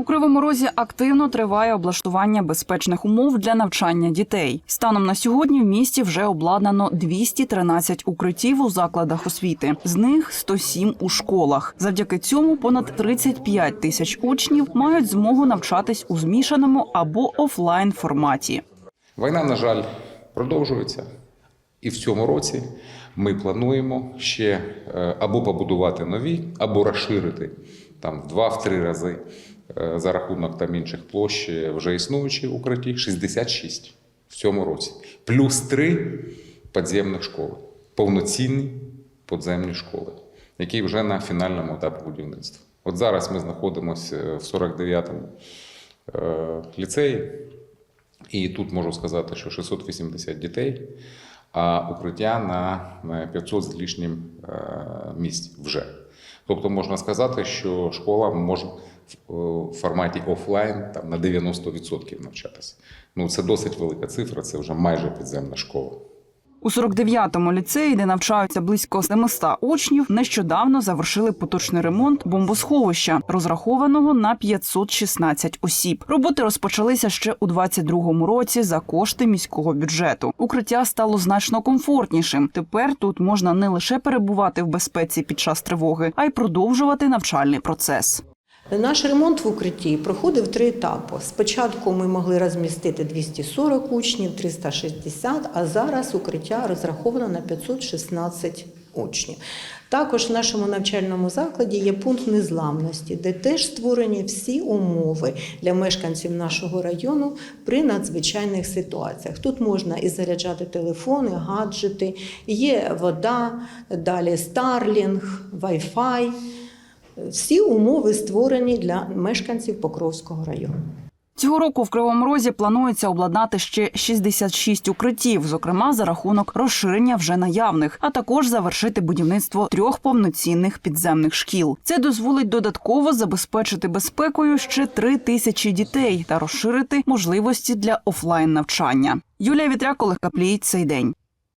У Кривому Розі активно триває облаштування безпечних умов для навчання дітей. Станом на сьогодні в місті вже обладнано 213 укриттів у закладах освіти, з них 107 у школах. Завдяки цьому понад 35 тисяч учнів мають змогу навчатись у змішаному або офлайн форматі. Війна, на жаль, продовжується. І в цьому році ми плануємо ще е, або побудувати нові, або розширити там в два-три рази за рахунок там інших площ е, вже існуючі укритті 66 в цьому році. Плюс три підземних школи, повноцінні підземні школи, які вже на фінальному етапі будівництва. От зараз ми знаходимося в 49-му е, ліцеї. І тут можу сказати, що 680 дітей, а укриття на 500 з лишнім е, місць вже. Тобто можна сказати, що школа може в е, форматі офлайн там, на 90% навчатися. Ну, це досить велика цифра, це вже майже підземна школа. У 49-му ліцеї, де навчаються близько 700 учнів, нещодавно завершили поточний ремонт бомбосховища, розрахованого на 516 осіб. Роботи розпочалися ще у 22-му році за кошти міського бюджету. Укриття стало значно комфортнішим. Тепер тут можна не лише перебувати в безпеці під час тривоги, а й продовжувати навчальний процес. Наш ремонт в укритті проходив три етапи. Спочатку ми могли розмістити 240 учнів, 360, а зараз укриття розраховано на 516 учнів. Також в нашому навчальному закладі є пункт незламності, де теж створені всі умови для мешканців нашого району при надзвичайних ситуаціях. Тут можна і заряджати телефони, гаджети, є вода, далі Starlink, Wi-Fi. Всі умови створені для мешканців Покровського району. Цього року в Кривому Розі планується обладнати ще 66 укриттів, зокрема за рахунок розширення вже наявних, а також завершити будівництво трьох повноцінних підземних шкіл. Це дозволить додатково забезпечити безпекою ще три тисячі дітей та розширити можливості для офлайн навчання. Юлія Вітряк, Олег цей день.